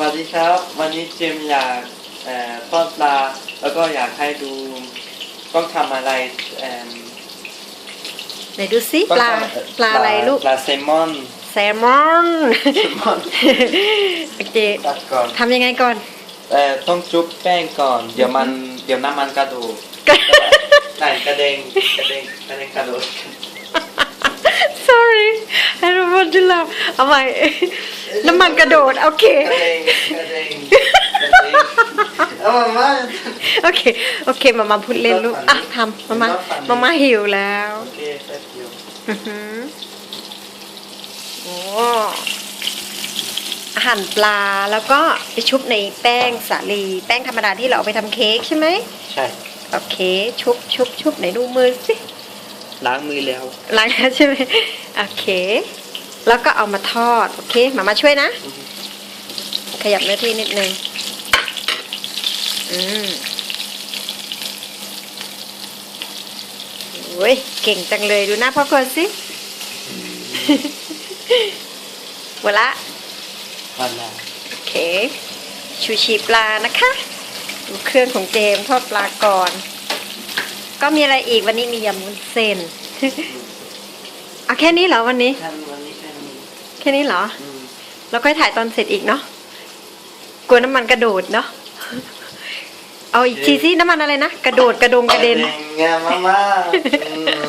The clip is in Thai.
วัสดีครับ วันนี้เจมส์อยากเอ่อทอดปลาแล้วก็อยากให้ดูต้องทำอะไรเอิ่มไหนดูซิต้ปองลาทำปลาอะไรลูกปลาแซลมอนแซลมอนแซลมอนโอเคตัดก่อนทำยังไงก่อนเอ่อต้องจุบแป้งก่อน เดี๋ยวมันเดี๋ยวน้ำมันกระโดดไหนกระเด้งกระเด้งกระเด้งกระโดด เอาใหม่น้ำมันกระโดด โอเค กระเด้งกระเด้งกระเด้งเอามามา โอเค โอเค มามาพูดเล่นลูก อะทำมามามามาหิวแล้วโอเคแป๊บเดียวอื้อหือโอ้อาหารปลาแล้วก็ไปชุบในแป้งสาลี แป้งธรรมดาที่เราเอาไปทำเค้กใช่ไหม ใช่ โอเค ชุบชุบชุบไหนดูมือสิ ล้างมือแล้ว ล้างแล้วใช่ไหม โอเค แล้วก็เอามาทอด โอเคมามาช่วยนะ ขยับหน้าที่นิดนึงอืมโอ้ยเก่งจังเลยดูหน้าพ่อคนสิหมดละพันละโอเค ชูชีปลานะคะ ดูเครื่องของเจมส์ทอดปลาก่อน ก็มีอะไรอีกวันนี้มียำวุ้นเส้นเอาแค่นี้เหรอวันนี้ แค่วันนี้แค่นี้แค่นี้เหรออืมแล้วค่อยถ่ายตอนเสร็จอีกเนาะกลัวน้ำมันกระโดดเนาะเอาอีกทีสิน้ำมันอะไรนะ กระโดดกระดงกระเด็นงามามาอืม